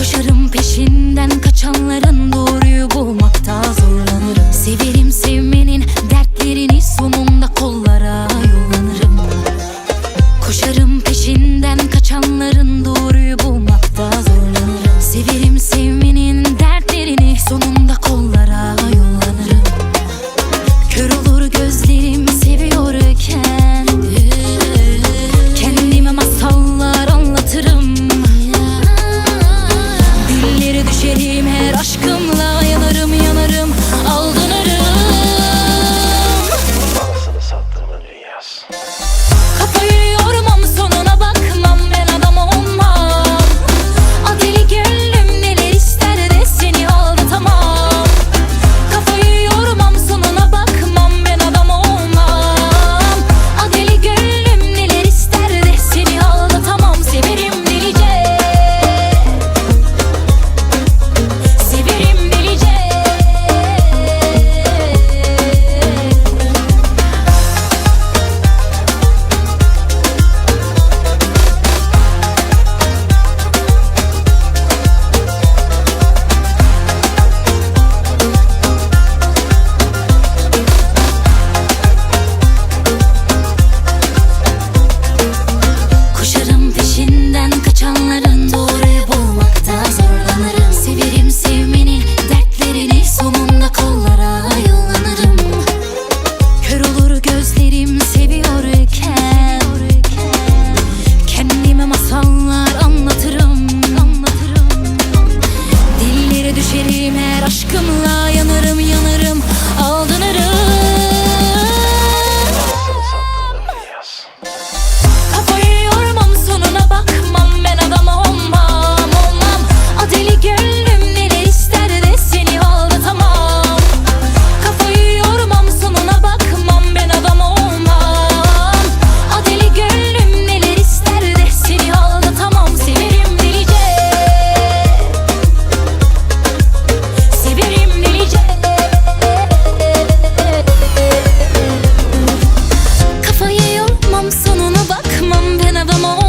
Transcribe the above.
Koşarım peşinden kaçanların doğruyu bulmakta zorlanırım. Severim sevmenin dertlerini sonunda kollara yollanırım. Koşarım peşinden kaçanların doğruyu Bakmam ben adama.